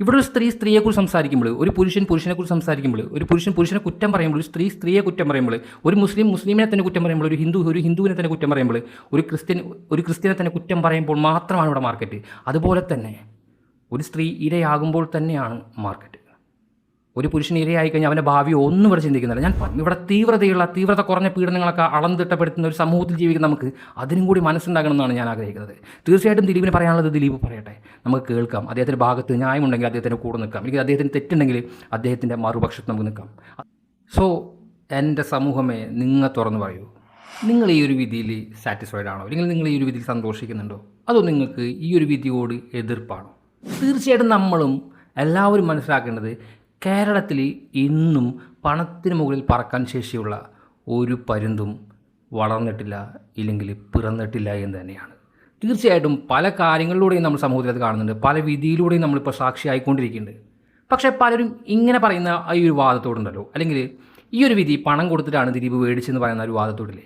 ഇവിടെ ഒരു സ്ത്രീ സ്ത്രീയെക്കുറിച്ച് സംസാരിക്കുമ്പോൾ ഒരു പുരുഷൻ പുരുഷനെക്കുറിച്ച് സംസാരിക്കുമ്പോൾ ഒരു പുരുഷൻ പുരുഷനെ കുറ്റം പറയുമ്പോൾ ഒരു സ്ത്രീ സ്ത്രീയെ കുറ്റം പറയുമ്പോൾ ഒരു മുസ്ലിം മുസ്ലിമിനെ തന്നെ കുറ്റം പറയുമ്പോൾ ഒരു ഹിന്ദു ഒരു ഹിന്ദുവിനെ തന്നെ കുറ്റം പറയുമ്പോൾ ഒരു ക്രിസ്ത്യൻ ഒരു ക്രിസ്ത്യനെ തന്നെ കുറ്റം പറയുമ്പോൾ മാത്രമാണ് ഇവിടെ മാർക്കറ്റ് അതുപോലെ തന്നെ ഒരു സ്ത്രീ ഇരയാകുമ്പോൾ തന്നെയാണ് മാർക്കറ്റ് ഒരു പുരുഷൻ ഇരയായി കഴിഞ്ഞാൽ അവന്റെ ഭാവി ഒന്നും ഇവിടെ ചിന്തിക്കുന്നില്ല. ഞാൻ ഇവിടെ തീവ്രതയുള്ള തീവ്രത കുറഞ്ഞ പീഡനങ്ങളൊക്കെ അളന്നിട്ടപ്പെടുത്തുന്ന ഒരു സമൂഹത്തിൽ ജീവിക്കുന്ന നമുക്ക് അതിനും കൂടി മനസ്സുണ്ടാകണം എന്നാണ് ഞാൻ ആഗ്രഹിക്കുന്നത്. തീർച്ചയായിട്ടും ദിലീപിന് പറയാനുള്ളത് ദിലീപ് പറയട്ടെ. നമുക്ക് കേൾക്കാം. അദ്ദേഹത്തിന്റെ ഭാഗത്ത് ന്യായമുണ്ടെങ്കിൽ അദ്ദേഹത്തിന്റെ കൂടെ നിൽക്കാം. എനിക്ക് അദ്ദേഹത്തിന് തെറ്റുണ്ടെങ്കിൽ അദ്ദേഹത്തിന്റെ മറുപക്ഷത്ത് നമുക്ക് നിൽക്കാം. സോ എന്റെ സമൂഹമേ നിങ്ങൾ തുറന്നു പറയൂ. നിങ്ങൾ ഈ ഒരു വിധിയിൽ സാറ്റിസ്ഫൈഡ് ആണോ? അല്ലെങ്കിൽ നിങ്ങൾ ഈ ഒരു വിധിയിൽ സന്തോഷിക്കുന്നുണ്ടോ? അതോ നിങ്ങൾക്ക് ഈ ഒരു വിധിയോട് എതിർപ്പാണോ? തീർച്ചയായിട്ടും നമ്മളും എല്ലാവരും മനസ്സിലാക്കേണ്ടത് കേരളത്തിൽ ഇന്നും പണത്തിന് മുകളിൽ പറക്കാൻ ശേഷിയുള്ള ഒരു പരുന്തും വളർന്നിട്ടില്ല ഇല്ലെങ്കിൽ പിറന്നിട്ടില്ല എന്ന് തന്നെയാണ്. തീർച്ചയായിട്ടും പല കാര്യങ്ങളിലൂടെയും നമ്മൾ സമൂഹത്തിൽ അത് കാണുന്നുണ്ട്. പല വിധിയിലൂടെയും നമ്മളിപ്പോൾ സാക്ഷിയായിക്കൊണ്ടിരിക്കുന്നുണ്ട്. പക്ഷേ പലരും ഇങ്ങനെ പറയുന്ന ഈ ഒരു വാദത്തോടുണ്ടല്ലോ. അല്ലെങ്കിൽ ഈ ഒരു വിധി പണം കൊടുത്തിട്ടാണ് ദിലീപ് മേടിച്ചെന്ന് പറയുന്ന ഒരു വാദത്തോടില്ലേ?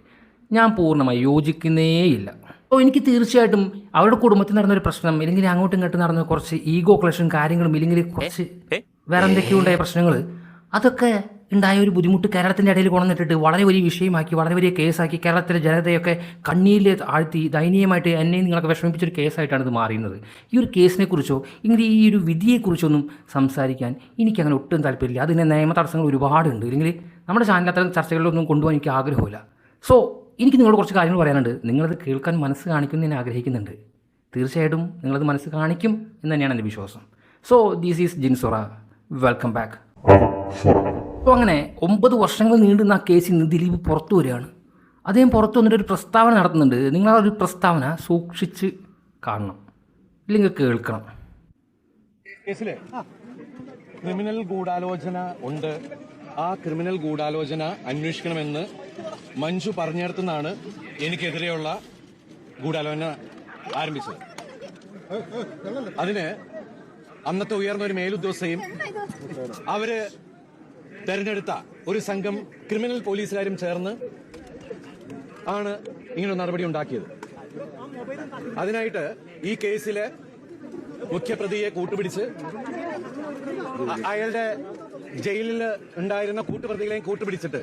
ഞാൻ പൂർണമായി യോജിക്കുന്നേയില്ല അപ്പോൾ എനിക്ക് തീർച്ചയായിട്ടും അവരുടെ കുടുംബത്തിൽ നടന്നൊരു പ്രശ്നം ഇല്ലെങ്കിൽ അങ്ങോട്ടും ഇങ്ങോട്ടും നടന്ന കുറച്ച് ഈഗോ ക്ലഷും കാര്യങ്ങളും ഇല്ലെങ്കിൽ കുറച്ച് വേറെ എന്തൊക്കെയോ ഉണ്ടായ പ്രശ്നങ്ങൾ അതൊക്കെ ഉണ്ടായ ഒരു ബുദ്ധിമുട്ട് കേരളത്തിന്റെ ഇടയിൽ കൊണ്ടുവന്നിട്ടിട്ട് വളരെ വലിയ വിഷയമാക്കി വളരെ വലിയ കേസാക്കി കേരളത്തിലെ ജനതയൊക്കെ കണ്ണീരിൽ ആഴ്ത്തി ദയനീയമായിട്ട് എന്നെ നിങ്ങളൊക്കെ വിഷമിപ്പിച്ചൊരു കേസായിട്ടാണ് ഇത് മാറിയുന്നത് ഈ ഒരു കേസിനെക്കുറിച്ചോ ഇങ്ങനെ ഈ ഒരു വിധിയെക്കുറിച്ചൊന്നും സംസാരിക്കാൻ എനിക്കങ്ങനെ ഒട്ടും താല്പര്യമില്ല. അതിന് നിയമ തടസ്സങ്ങൾ ഒരുപാടുണ്ട്. ഇല്ലെങ്കിൽ നമ്മുടെ ചാനൽ അത്തരം ചർച്ചകളിലൊന്നും കൊണ്ടുപോകാൻ എനിക്ക് ആഗ്രഹമില്ല സോ എനിക്ക് നിങ്ങളോട് കുറച്ച് കാര്യങ്ങൾ പറയാനുണ്ട്. നിങ്ങളത് കേൾക്കാൻ മനസ്സ് കാണിക്കുമെന്ന് ഞാൻ ആഗ്രഹിക്കുന്നുണ്ട്. തീർച്ചയായിട്ടും നിങ്ങളത് മനസ്സ് കാണിക്കും എന്ന് തന്നെയാണ് എന്റെ വിശ്വാസം. സോ ദീസ് ഈസ് ജിൻസൊറ. വെൽക്കം ബാക്ക് അപ്പോൾ അങ്ങനെ ഒമ്പത് വർഷങ്ങൾ നീണ്ടുന്ന ആ കേസിൽ നിന്ന് ദിലീപ് പുറത്തു വരികയാണ്. അദ്ദേഹം പുറത്തു വന്നിട്ട് ഒരു പ്രസ്താവന നടത്തുന്നുണ്ട്. നിങ്ങൾ ആ ഒരു പ്രസ്താവന സൂക്ഷിച്ച് കാണണം. ഇല്ലെങ്കിൽ കേൾക്കണം. കേസിലെ ക്രിമിനൽ ഗൂഢാലോചന ഉണ്ട്. ആ ക്രിമിനൽ ഗൂഢാലോചന അന്വേഷിക്കണമെന്ന് മഞ്ജു പറഞ്ഞിടത്തുനിന്നാണ് എനിക്കെതിരെയുള്ള ഗൂഢാലോചന ആരംഭിച്ചത്. അതിന് അന്നത്തെ ഉയർന്ന ഒരു മേലുദ്യോഗസ്ഥയും അവർ തെരഞ്ഞെടുത്ത ഒരു സംഘം ക്രിമിനൽ പോലീസുകാരും ചേർന്ന് ആണ് ഇങ്ങനെ നടപടി ഉണ്ടാക്കിയത്. അതിനായിട്ട് ഈ കേസിലെ മുഖ്യപ്രതിയെ കൂട്ടുപിടിച്ച് അയാളുടെ ജയിലിൽ ഉണ്ടായിരുന്ന കൂട്ടുപ്രതികളെയും കൂട്ടുപിടിച്ചിട്ട്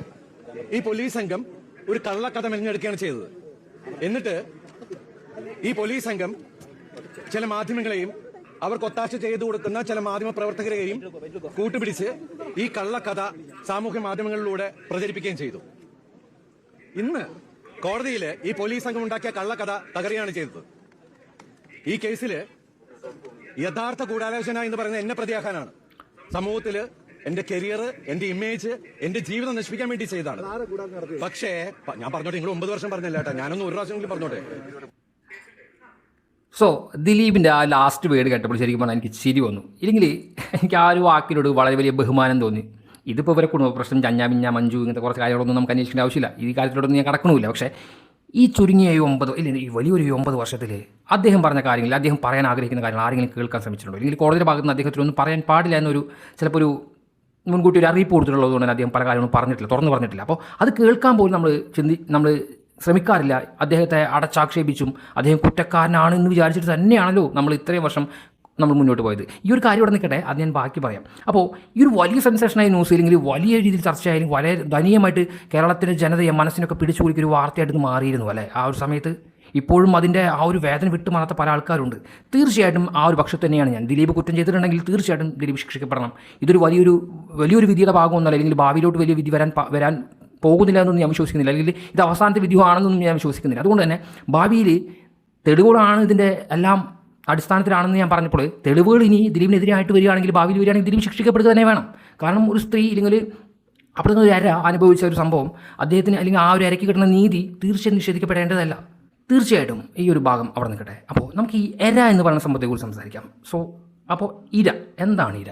ഈ പോലീസ് സംഘം ഒരു കള്ളക്കഥ മെഞ്ഞെടുക്കുകയാണ് ചെയ്തത്. എന്നിട്ട് ഈ പോലീസ് സംഘം ചില മാധ്യമങ്ങളെയും അവർക്ക് ഒത്താശ ചെയ്തു കൊടുക്കുന്ന ചില മാധ്യമ പ്രവർത്തകരെയും കൂട്ടുപിടിച്ച് ഈ കള്ളക്കഥ സാമൂഹ്യ മാധ്യമങ്ങളിലൂടെ പ്രചരിപ്പിക്കുകയും ചെയ്തു. ഇന്ന് കോടതിയിൽ ഈ പോലീസ് സംഘം ഉണ്ടാക്കിയ കള്ളക്കഥ തകരുകയാണ് ചെയ്തത്. ഈ കേസിൽ യഥാർത്ഥ ഗൂഢാലോചന എന്ന് പറയുന്നത് എന്നെ പ്രതിയാക്കാനാണ്. സമൂഹത്തിൽ എന്റെ കരിയർ എന്റെ ഇമേജ് എന്റെ ജീവിതം നശിപ്പിക്കാൻ വേണ്ടി ചെയ്തതാണ്. പക്ഷേ ഞാൻ പറഞ്ഞോട്ടെ നിങ്ങൾ ഒമ്പത് വർഷം പറഞ്ഞല്ല കേട്ടോ? ഞാനൊന്ന് ഒരു പ്രാവശ്യം പറഞ്ഞോട്ടെ? സോ ദിലീപിന്റെ ആ ലാസ്റ്റ് വേർഡ് കേട്ടപ്പോൾ ശരിക്കും പറഞ്ഞാൽ എനിക്ക് ചിരി വന്നു. ഇല്ലെങ്കിൽ എനിക്ക് ആ ഒരു വാക്കിനോട് വളരെ വലിയ ബഹുമാനം തോന്നി. ഇതിപ്പോൾ ഇവരെ കുടുംബ പ്രശ്നം ചഞ്ഞാമിഞ്ഞ മഞ്ജു ഇങ്ങനത്തെ കുറച്ച് കാര്യങ്ങളൊന്നും നമുക്ക് അന്വേഷിക്കേണ്ട ആവശ്യമില്ല. ഈ കാര്യത്തിലോടൊന്നും ഞാൻ കടക്കണമില്ല. പക്ഷേ ഈ ചുരുങ്ങിയ ഈ ഒമ്പത് ഇല്ല ഈ വലിയൊരു ഒമ്പത് വർഷത്തിൽ അദ്ദേഹം പറഞ്ഞ കാര്യങ്ങളിൽ അദ്ദേഹം പറയാൻ ആഗ്രഹിക്കുന്ന കാര്യങ്ങൾ ആരെങ്കിലും കേൾക്കാൻ ശ്രമിച്ചിട്ടുണ്ടോ? അല്ലെങ്കിൽ കോടതിയുടെ ഭാഗത്ത് നിന്ന് അദ്ദേഹത്തിനൊന്നും പറയാൻ പാടില്ല എന്നൊരു ചിലപ്പോൾ ഒരു മുൻകൂട്ടി ഒരു അറിയിപ്പ് കൊടുത്തിട്ടുള്ളത് കൊണ്ട് തന്നെ അദ്ദേഹം പല കാര്യങ്ങളും പറഞ്ഞിട്ടില്ല തുറന്നു പറഞ്ഞിട്ടില്ല. അപ്പോൾ അത് കേൾക്കാൻ പോലും നമ്മൾ ചിന്തി നമ്മൾ ശ്രമിക്കാറില്ല. അദ്ദേഹത്തെ അടച്ചാക്ഷേപിച്ചും അദ്ദേഹം കുറ്റക്കാരനാണ് എന്ന് വിചാരിച്ചിട്ട് തന്നെയാണല്ലോ നമ്മൾ ഇത്രയും വർഷം നമ്മൾ മുന്നോട്ട് പോയത്. ഈ ഒരു കാര്യം ഇവിടെ നിൽക്കട്ടെ അത് ഞാൻ ബാക്കി പറയാം. അപ്പോൾ ഈ ഒരു വലിയ സെൻസേഷനായി ന്യൂസ് ഇല്ലെങ്കിൽ വലിയ രീതിയിൽ ചർച്ചയായാലും വളരെ ദയനീയമായിട്ട് കേരളത്തിന്റെ ജനതയെ മനസ്സിനൊക്കെ പിടിച്ചു കുടിക്കൊരു വാർത്തയായിട്ട് മാറിയിരുന്നു അല്ലേ? ആ ഒരു സമയത്ത് ഇപ്പോഴും അതിന്റെ ആ ഒരു വേദന വിട്ടു മാറാത്ത പല ആൾക്കാരുണ്ട്. തീർച്ചയായിട്ടും ആ ഒരു പക്ഷത്ത് തന്നെയാണ് ഞാൻ. ദിലീപ് കുറ്റം ചെയ്തിട്ടുണ്ടെങ്കിൽ തീർച്ചയായിട്ടും ദിലീപ് ശിക്ഷിക്കപ്പെടണം. ഇതൊരു വലിയൊരു വലിയൊരു വിധിയുടെ ഭാഗമൊന്നല്ല അല്ലെങ്കിൽ ഭാവിയിലോട്ട് വലിയ വിധി വരാൻ വരാൻ പോകുന്നില്ല എന്നൊന്നും ഞാൻ വിശ്വസിക്കുന്നില്ല. അല്ലെങ്കിൽ ഇത് അവസാനത്തെ വിധിയാണെന്നൊന്നും ഞാൻ വിശ്വസിക്കുന്നില്ല. അതുകൊണ്ട് തന്നെ ഭാവിയിൽ തെളിവുകളാണ് ഇതിന്റെ എല്ലാം അടിസ്ഥാനത്തിലാണെന്ന് ഞാൻ പറഞ്ഞപ്പോൾ തെളിവുകൾ ഇനി ദിലീപിനെതിരായിട്ട് വരികയാണെങ്കിൽ ഭാവിയിൽ വരികയാണെങ്കിൽ ദിലീപ് ശിക്ഷിക്കപ്പെടുക തന്നെ വേണം. കാരണം ഒരു സ്ത്രീ ഇല്ലെങ്കിൽ അവിടെ നിന്ന് ഒരു അര അനുഭവിച്ച ഒരു സംഭവം അദ്ദേഹത്തിന് അല്ലെങ്കിൽ ആ ഒരു അരയ്ക്ക് കിട്ടുന്ന നീതി തീർച്ചയായും നിഷേധിക്കപ്പെടേണ്ടതല്ല. തീർച്ചയായിട്ടും ഈ ഒരു ഭാഗം അവിടെ നിൽക്കട്ടെ. അപ്പോൾ നമുക്ക് ഈ എര എന്ന് പറയുന്ന സംഭവത്തെക്കുറിച്ച് സംസാരിക്കാം. സോ അപ്പോൾ ഇര. എന്താണ് ഇര?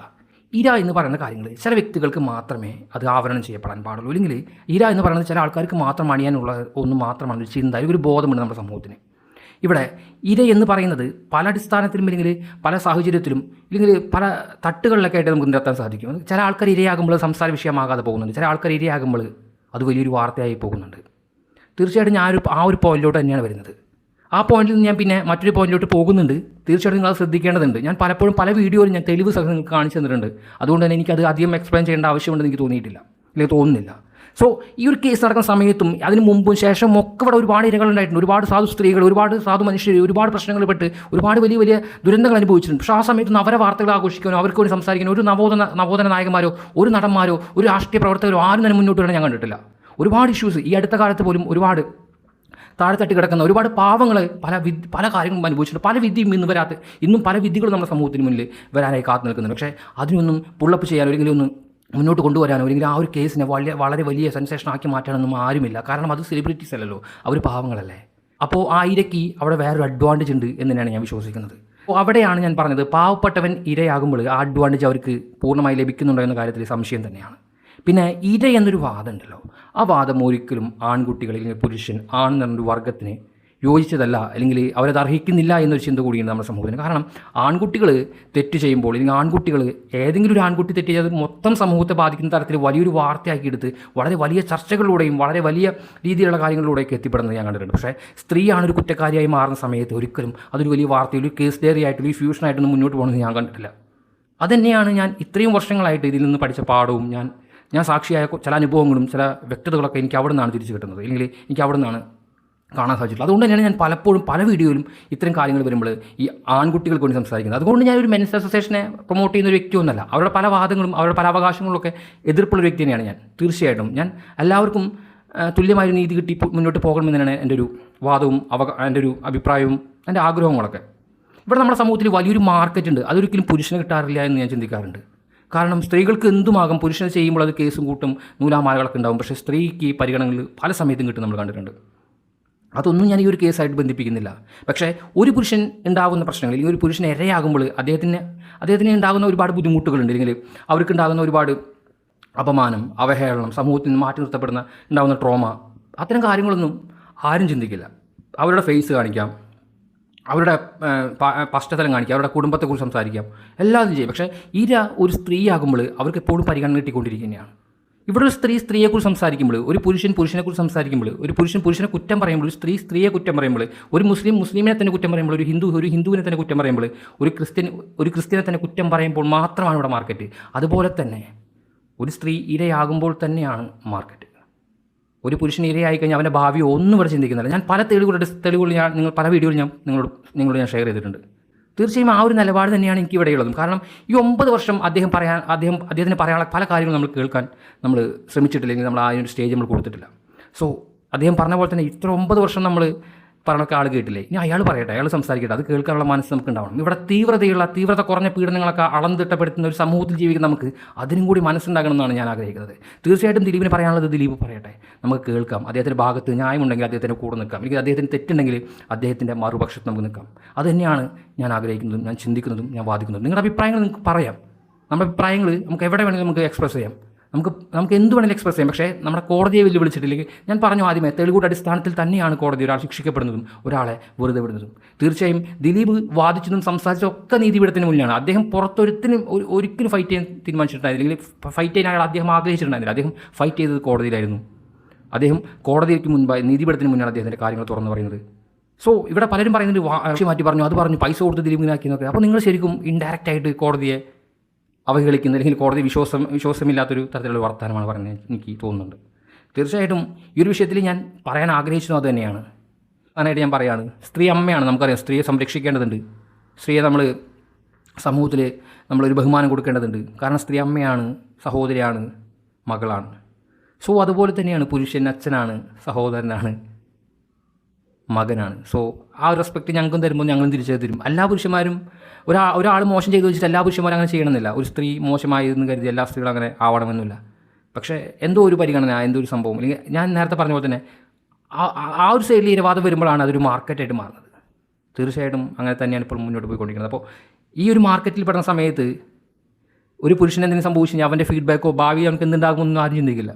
ഇര എന്ന് പറയുന്ന കാര്യങ്ങൾ ചില വ്യക്തികൾക്ക് മാത്രമേ അത് ആവരണം ചെയ്യപ്പെടാൻ പാടുള്ളൂ. അല്ലെങ്കിൽ ഇര എന്ന് പറയുന്നത് ചില ആൾക്കാർക്ക് മാത്രം അണിയാനുള്ള ഒന്ന് മാത്രമാണ് ഒരു ചിന്ത ഒരു ബോധമുണ്ട് നമ്മുടെ സമൂഹത്തിന്. ഇവിടെ ഇര എന്ന് പറയുന്നത് പല അടിസ്ഥാനത്തിലും അല്ലെങ്കിൽ പല സാഹചര്യത്തിലും ഇല്ലെങ്കിൽ പല തട്ടുകളിലൊക്കെ ആയിട്ട് നമുക്ക് നിരത്താൻ സാധിക്കും. ചില ആൾക്കാർ ഇരയാകുമ്പോൾ സംസാര വിഷയമാകാതെ പോകുന്നുണ്ട്. ചില ആൾക്കാർ ഇരയാകുമ്പോൾ അത് വലിയൊരു വാർത്തയായി പോകുന്നുണ്ട്. തീർച്ചയായിട്ടും ഞാൻ ഒരു ആ ഒരു പോയിന്റിലോട്ട് തന്നെയാണ് വരുന്നത്. ആ പോയിന്റിൽ നിന്ന് ഞാൻ പിന്നെ മറ്റൊരു പോയിന്റിലോട്ട് പോകുന്നുണ്ട്. തീർച്ചയായിട്ടും നിങ്ങൾ അത് ശ്രദ്ധിക്കേണ്ടതുണ്ട്. ഞാൻ പലപ്പോഴും പല വീഡിയോയിലും ഞാൻ തെളിവ് സഹിതം നിങ്ങൾക്ക് കാണിച്ചു തന്നിട്ടുണ്ട്. അതുകൊണ്ട് തന്നെ എനിക്കത് അധികം എക്സ്പ്ലെയിൻ ചെയ്യേണ്ട ആവശ്യമുണ്ടെന്ന് എനിക്ക് തോന്നിയിട്ടില്ല. അല്ലെങ്കിൽ തോന്നുന്നില്ല. സോ ഈ ഒരു കേസ് നടക്കുന്ന സമയത്തും അതിന് മുമ്പും ശേഷം ഒക്കെ ഇവിടെ ഒരുപാട് ഇരകൾ ഉണ്ടായിട്ടുണ്ട്. ഒരുപാട് സാധു സ്ത്രീകൾ ഒരുപാട് സാധു മനുഷ്യർ ഒരുപാട് പ്രശ്നങ്ങൾ പെട്ട് ഒരുപാട് വലിയ വലിയ ദുരന്തങ്ങൾ അനുഭവിച്ചിട്ടുണ്ട്. പക്ഷേ ആ സമയത്ത് അവരെ വാർത്തകൾ ആഘോഷിക്കാനോ അവർക്ക് വേണ്ടി സംസാരിക്കാനോ ഒരു നവോദന നവോദന നായകന്മാരോ ഒരു നടന്മാരോ ഒരു രാഷ്ട്രീയ പ്രവർത്തകരോ ആരും തന്നെ മുന്നോട്ട് വരാൻ ഞാൻ കണ്ടിട്ടില്ല. ഒരുപാട് ഇഷ്യൂസ് ഈ അടുത്ത കാലത്ത് പോലും ഒരുപാട് താഴെത്തട്ടി കിടക്കുന്ന ഒരുപാട് പാവങ്ങൾ പല വിദ് പല കാര്യങ്ങളും അനുഭവിച്ചിട്ടുണ്ട്. പല വിദ്യയും ഇന്ന് വരാത്ത ഇന്നും പല വിദ്യകളും നമ്മുടെ സമൂഹത്തിന് മുന്നിൽ വരാനായി കാത്തു നിൽക്കുന്നുണ്ട്. പക്ഷേ അതിനൊന്നും പുള്ളപ്പ് ചെയ്യാനോ അല്ലെങ്കിൽ ഒന്ന് മുന്നോട്ട് കൊണ്ടുവരാനോ അല്ലെങ്കിൽ ആ ഒരു കേസിനെ വളരെ വളരെ വലിയ സെൻസേഷൻ ആക്കി മാറ്റാനൊന്നും ആരുമില്ല. കാരണം അത് സെലിബ്രിറ്റീസ് അല്ലല്ലോ. അവർ പാവങ്ങളല്ലേ. അപ്പോൾ ആ ഇരയ്ക്ക് അവിടെ വേറൊരു അഡ്വാന്റേജ് ഉണ്ട് എന്ന് തന്നെയാണ് ഞാൻ വിശ്വസിക്കുന്നത്. അപ്പോൾ അവിടെയാണ് ഞാൻ പറഞ്ഞത് പാവപ്പെട്ടവൻ ഇരയാകുമ്പോൾ ആ അഡ്വാന്റേജ് അവർക്ക് പൂർണമായി ലഭിക്കുന്നുണ്ടോ എന്ന കാര്യത്തിൽ സംശയം തന്നെയാണ്. പിന്നെ ഇര എന്നൊരു വാദമുണ്ടല്ലോ. ആ വാദം ഒരിക്കലും ആൺകുട്ടികൾ അല്ലെങ്കിൽ പുരുഷൻ ആൺ എന്നൊരു വർഗത്തിന് യോജിച്ചതല്ല അല്ലെങ്കിൽ അവരത് അർഹിക്കുന്നില്ല എന്നൊരു ചിന്ത കൂടിയുണ്ട് നമ്മുടെ സമൂഹത്തിന്. കാരണം ആൺകുട്ടികൾ തെറ്റ് ചെയ്യുമ്പോൾ അല്ലെങ്കിൽ ആൺകുട്ടികൾ ഏതെങ്കിലും ഒരു ആൺകുട്ടി തെറ്റ് ചെയ്ത് മൊത്തം സമൂഹത്തെ ബാധിക്കുന്ന തരത്തിൽ വലിയൊരു വാർത്തയാക്കി എടുത്ത് വളരെ വലിയ ചർച്ചകളിലൂടെയും വളരെ വലിയ രീതിയിലുള്ള കാര്യങ്ങളിലൂടെയൊക്കെ എത്തിപ്പെടുന്നത് ഞാൻ കണ്ടിട്ടുണ്ട്. പക്ഷേ സ്ത്രീയാണ് ഒരു കുറ്റക്കാരിയായി മാറുന്ന സമയത്ത് ഒരിക്കലും അതൊരു വലിയ വാർത്തയിൽ ഒരു കേസ് ഡയറി ആയിട്ട് ഒരു ഫ്യൂഷനായിട്ടൊന്നും മുന്നോട്ട് പോകുന്നത് ഞാൻ കണ്ടിട്ടില്ല. അതുതന്നെയാണ് ഞാൻ ഇത്രയും വർഷങ്ങളായിട്ട് ഇതിൽ നിന്ന് പഠിച്ച പാഠവും ഞാൻ ഞാൻ സാക്ഷിയായ ചില അനുഭവങ്ങളും ചില വ്യക്തതകളൊക്കെ എനിക്ക് അവിടെ നിന്നാണ് തിരിച്ചു കിട്ടുന്നത്. അല്ലെങ്കിൽ എനിക്ക് അവിടെ നിന്നാണ് കാണാൻ സാധിച്ചിട്ടുള്ളത്. അതുകൊണ്ട് തന്നെയാണ് ഞാൻ പലപ്പോഴും പല വീഡിയോയിലും ഇത്തരം കാര്യങ്ങൾ വരുമ്പോൾ ഈ ആൺകുട്ടികൾക്ക് വേണ്ടി സംസാരിക്കുന്നത്. അതുകൊണ്ട് ഞാൻ ഒരു മെൻസ് അസോസിയേഷനെ പ്രൊമോട്ട് ചെയ്യുന്ന ഒരു വ്യക്തിയൊന്നുമല്ല അവരുടെ പല വാദങ്ങളും അവരുടെ പല അവകാശങ്ങളൊക്കെ എതിർപ്പുള്ള വ്യക്തി തന്നെയാണ് ഞാൻ. തീർച്ചയായിട്ടും ഞാൻ എല്ലാവർക്കും തുല്യമായ നീതി കിട്ടി മുന്നോട്ട് പോകണമെന്ന് തന്നെയാണ് എന്റെ ഒരു വാദവും അവ എന്റെ ഒരു അഭിപ്രായവും എന്റെ ആഗ്രഹങ്ങളൊക്കെ ഇവിടെ നമ്മുടെ സമൂഹത്തിൽ വലിയൊരു മാർക്കറ്റ് ഉണ്ട്. അതൊരിക്കലും പുരുഷന് കിട്ടാറില്ല എന്ന് ഞാൻ ചിന്തിക്കാറുണ്ട്. കാരണം സ്ത്രീകൾക്ക് എന്തുമാകും? പുരുഷനെ ചെയ്യുമ്പോൾ അത് കേസും കൂട്ടും നൂലാമാലകളൊക്കെ ഉണ്ടാകും പക്ഷേ സ്ത്രീക്ക് പരിഗണനകൾ പല സമയത്തും കിട്ടും നമ്മൾ കണ്ടിട്ടുണ്ട്. അതൊന്നും ഞാൻ ഈ ഒരു കേസായിട്ട് ബന്ധിപ്പിക്കുന്നില്ല. പക്ഷേ ഒരു പുരുഷൻ ഉണ്ടാകുന്ന പ്രശ്നങ്ങൾ അല്ലെങ്കിൽ ഒരു പുരുഷൻ ഇരയാകുമ്പോൾ അദ്ദേഹത്തിന് അദ്ദേഹത്തിന് ഉണ്ടാകുന്ന ഒരുപാട് ബുദ്ധിമുട്ടുകളുണ്ട്. അല്ലെങ്കിൽ അവർക്ക് ഉണ്ടാകുന്ന ഒരുപാട് അപമാനം അവഹേളനം സമൂഹത്തിൽ നിന്ന് മാറ്റി നിർത്തപ്പെടുന്ന ഉണ്ടാകുന്ന ട്രോമ അത്തരം കാര്യങ്ങളൊന്നും ആരും ചിന്തിക്കില്ല. അവരുടെ ഫേസ് കാണിക്കാം. അവരുടെ പശ്ചാത്തലം കാണിക്കുക അവരുടെ കുടുംബത്തെക്കുറിച്ച് സംസാരിക്കാം എല്ലാതും ചെയ്യും. പക്ഷേ ഇര ഒരു സ്ത്രീയാകുമ്പോൾ അവർക്ക് എപ്പോഴും പരിഗണന കിട്ടിക്കൊണ്ടിരിക്കുന്നതാണ്. ഇവിടെ ഒരു സ്ത്രീ സ്ത്രീയെക്കുറിച്ച് സംസാരിക്കുമ്പോൾ ഒരു പുരുഷൻ പുരുഷനെക്കുറിച്ച് സംസാരിക്കുമ്പോൾ ഒരു പുരുഷൻ പുരുഷനെ കുറ്റം പറയുമ്പോൾ ഒരു സ്ത്രീ സ്ത്രീയെ കുറ്റം പറയുമ്പോൾ ഒരു മുസ്ലിം മുസ്ലിമിനെ തന്നെ കുറ്റം പറയുമ്പോൾ ഒരു ഹിന്ദു ഒരു ഹിന്ദുവിനെ തന്നെ കുറ്റം പറയുമ്പോൾ ഒരു ക്രിസ്ത്യൻ ഒരു ക്രിസ്ത്യനെ തന്നെ കുറ്റം പറയുമ്പോൾ മാത്രമാണ് ഇവിടെ മാർക്കറ്റ്. അതുപോലെ തന്നെ ഒരു സ്ത്രീ ഇരയാകുമ്പോൾ തന്നെയാണ് മാർക്കറ്റ്. ഒരു പുരുഷൻ ഇരയായി കഴിഞ്ഞാൽ അവന്റെ ഭാവി ഒന്നും ഇവിടെ ചിന്തിക്കുന്നില്ല. ഞാൻ പല തെളിവുകളുടെ തെളിവുകൾ ഞാൻ നിങ്ങൾ പല വീഡിയോയിൽ ഞാൻ നിങ്ങളോട് നിങ്ങളോട് ഞാൻ ഷെയർ ചെയ്തിട്ടുണ്ട്. തീർച്ചയായും ആ ഒരു നിലപാട് തന്നെയാണ് എനിക്ക് ഇവിടെയുള്ളതും കാരണം ഈ ഒമ്പത് വർഷം അദ്ദേഹം പറയാൻ അദ്ദേഹം അദ്ദേഹത്തിന് പറയാനുള്ള പല കാര്യങ്ങളും നമ്മൾ കേൾക്കാൻ നമ്മൾ ശ്രമിച്ചിട്ടില്ലെങ്കിൽ നമ്മൾ ആ ഒരു സ്റ്റേജ് നമ്മൾ കൊടുത്തിട്ടില്ല. സോ അദ്ദേഹം പറഞ്ഞ പോലെ തന്നെ ഇത്ര ഒമ്പത് വർഷം നമ്മൾ പറഞ്ഞൊക്കെ ആൾ കേട്ടില്ലേ? ഇനി അയാൾ പറയട്ടെ അയാൾ സംസാരിക്കട്ടെ. അത് കേൾക്കാനുള്ള മനസ്സ് നമുക്ക് ഉണ്ടാവണം ഇവിടെ തീവ്രതയുള്ള തീവ്രത കുറഞ്ഞ പീഡനങ്ങളൊക്കെ അളന്നിട്ടപ്പെടുത്തുന്ന ഒരു സമൂഹത്തിൽ ജീവിക്കുന്ന നമുക്ക് അതിനും കൂടി മനസ്സുണ്ടാകണം എന്നാണ് ഞാൻ ആഗ്രഹിക്കുന്നത്. തീർച്ചയായിട്ടും ദിലീപിന് പറയാനുള്ളത് ദിലീപ് പറയട്ടെ. നമുക്ക് കേൾക്കാം. അദ്ദേഹത്തിന്റെ ഭാഗത്ത് ന്യായമുണ്ടെങ്കിൽ അദ്ദേഹത്തിന്റെ കൂടെ നിൽക്കാം. എനിക്ക് അദ്ദേഹത്തിന് തെറ്റുണ്ടെങ്കിൽ അദ്ദേഹത്തിന്റെ മറുപക്ഷത്ത് നമുക്ക് നിൽക്കാം. അത് തന്നെയാണ് ഞാൻ ആഗ്രഹിക്കുന്നതും ഞാൻ ചിന്തിക്കുന്നതും ഞാൻ വാദിക്കുന്നതും. നിങ്ങളുടെ അഭിപ്രായങ്ങൾ നിങ്ങൾക്ക് പറയാം. നമ്മുടെ അഭിപ്രായങ്ങൾ നമുക്ക് എവിടെ വേണമെങ്കിലും നമുക്ക് എക്സ്പ്രസ് ചെയ്യാം. നമുക്ക് നമുക്ക് എന്ത് വേണമെങ്കിലും എക്സ്പ്രസ് ചെയ്യാം. പക്ഷേ നമ്മുടെ കോടതിയെ വെല്ലുവിളിച്ചിട്ടില്ലെങ്കിൽ ഞാൻ പറഞ്ഞു ആദ്യമേ തെളിവുകളുടെ അടിസ്ഥാനത്തിൽ തന്നെയാണ് കോടതി ഒരാൾ ശിക്ഷിക്കപ്പെടുന്നതും ഒരാളെ വെറുതെ വിടുന്നതും. തീർച്ചയായും ദിലീപ് വാദിച്ചതും സംസാരിച്ചതും ഒക്കെ നീതിപീഠത്തിന് മുന്നിലാണ്. അദ്ദേഹം പുറത്തൊരുത്തിനും ഒരു ഒരിക്കലും ഫൈറ്റ് ചെയ്യാൻ തീരുമാനിച്ചിട്ടുണ്ടായിരുന്നില്ല അല്ലെങ്കിൽ ഫൈറ്റ് ചെയ്യാൻ അയാൾ അദ്ദേഹം ആഗ്രഹിച്ചിട്ടുണ്ടായിരുന്നില്ല. അദ്ദേഹം ഫൈറ്റ് ചെയ്തത് കോടതിയിലായിരുന്നു. അദ്ദേഹം കോടതിക്ക് മുൻപായി നീതിപീഠത്തിന് മുന്നാണ് അദ്ദേഹത്തിന്റെ കാര്യങ്ങൾ തുറന്നു പറയുന്നത്. സോ ഇവിടെ പലരും പറയുന്നത് മാറ്റി പറഞ്ഞു അത് പറഞ്ഞു പൈസ കൊടുത്ത് ദിലീപിനാക്കി എന്നൊക്കെ. അപ്പോൾ നിങ്ങൾ ശരിക്കും ഇൻഡയറക്റ്റ് ആയിട്ട് കോടതിയെ അവഹേളിക്കുന്ന അല്ലെങ്കിൽ കോടതി വിശ്വാസം വിശ്വാസമില്ലാത്തൊരു തരത്തിലുള്ള വർത്തമാനമാണ് പറയുന്നത് എനിക്ക് തോന്നുന്നുണ്ട്. തീർച്ചയായിട്ടും ഈ ഒരു വിഷയത്തിൽ ഞാൻ പറയാൻ ആഗ്രഹിച്ചതും അത് തന്നെയാണ്. അതിനായിട്ട് ഞാൻ പറയുകയാണ് സ്ത്രീ അമ്മയാണ് നമുക്കറിയാം സ്ത്രീയെ സംരക്ഷിക്കേണ്ടതുണ്ട്. സ്ത്രീയെ നമ്മൾ സമൂഹത്തിൽ നമ്മളൊരു ബഹുമാനം കൊടുക്കേണ്ടതുണ്ട്. കാരണം സ്ത്രീ അമ്മയാണ് സഹോദരിയാണ് മകളാണ്. സോ അതുപോലെ തന്നെയാണ് പുരുഷൻ അച്ഛനാണ് സഹോദരനാണ്. മകനാണ്. സോ ആ ഒരു റെസ്പെക്റ്റ് ഞങ്ങൾക്കും തരുമ്പോൾ ഞങ്ങളും തിരിച്ചു തരും. എല്ലാ പുരുഷന്മാരും ഒരാ ഒരാൾ മോശം ചെയ്തു വെച്ചിട്ട് എല്ലാ പുരുഷന്മാരും അങ്ങനെ ചെയ്യണമെന്നില്ല. ഒരു സ്ത്രീ മോശമായതെന്ന് കരുതി എല്ലാ സ്ത്രീകളും അങ്ങനെ ആവണമെന്നില്ല. പക്ഷേ എന്തോ ഒരു പരിഗണന എന്തോ ഒരു സംഭവം. അല്ലെങ്കിൽ ഞാൻ നേരത്തെ പറഞ്ഞ പോലെ തന്നെ ആ- ഒരു സൈഡിൽ ഇരവാദം വരുമ്പോഴാണ് അതൊരു മാർക്കറ്റായിട്ട് മാറുന്നത്. തീർച്ചയായിട്ടും അങ്ങനെ തന്നെയാണ് ഇപ്പോൾ മുന്നോട്ട് പോയിക്കൊണ്ടിരിക്കുന്നത്. അപ്പോൾ ഈ ഒരു മാർക്കറ്റിൽ പെടുന്ന സമയത്ത് ഒരു പുരുഷൻ എന്തെങ്കിലും സംഭവിച്ചു കഴിഞ്ഞാൽ അവന്റെ ഫീഡ്ബാക്കോ ഭാവി അവനക്ക് എന്തുണ്ടാകുമെന്നൊന്നും ആരും ചിന്തിക്കില്ല.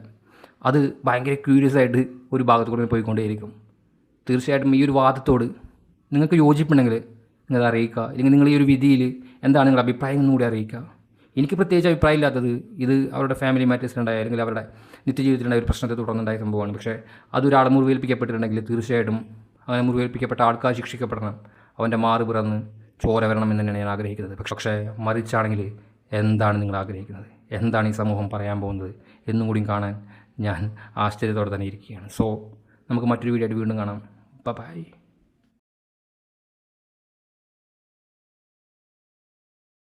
അത് ഭയങ്കര ക്യൂരിയസ് ആയിട്ട് ഒരു ഭാഗത്തു കൂടെ പോയിക്കൊണ്ടേയിരിക്കും. തീർച്ചയായിട്ടും ഈ ഒരു വാദത്തോട് നിങ്ങൾക്ക് യോജിപ്പുണ്ടെങ്കിൽ നിങ്ങൾ അറിയിക്കുക. അല്ലെങ്കിൽ നിങ്ങൾ ഈ ഒരു വിധിയിൽ എന്താണ് നിങ്ങളുടെ അഭിപ്രായം എന്നുകൂടി അറിയിക്കുക. എനിക്ക് പ്രത്യേകിച്ച് അഭിപ്രായം ഇല്ലാത്തത് ഇത് അവരുടെ ഫാമിലി മാറ്റേഴ്സിലുണ്ടായ അല്ലെങ്കിൽ അവരുടെ നിത്യജീവിതത്തിലുണ്ടായ ഒരു പ്രശ്നത്തെ തുടർന്നുണ്ടായ സംഭവമാണ്. പക്ഷേ അതൊരാൾ മുറിവേൽപ്പിക്കപ്പെട്ടിട്ടുണ്ടെങ്കിൽ തീർച്ചയായിട്ടും അങ്ങനെ മുറിവേൽപ്പിക്കപ്പെട്ട ആൾക്കാർ ശിക്ഷിക്കപ്പെടണം. അവന്റെ മാറ് പിറന്ന് ചോര വരണം എന്ന് തന്നെയാണ് ഞാൻ ആഗ്രഹിക്കുന്നത്. പക്ഷേ പക്ഷേ മറിച്ചാണെങ്കിൽ എന്താണ് നിങ്ങൾ ആഗ്രഹിക്കുന്നത്? എന്താണ് ഈ സമൂഹം പറയാൻ പോകുന്നത് എന്നും കൂടിയും കാണാൻ ഞാൻ ആശ്ചര്യത്തോടെ തന്നെ ഇരിക്കുകയാണ്. സോ നമുക്ക് മറ്റൊരു വീഡിയോ ആയിട്ട് വീണ്ടും കാണാം. 拜拜。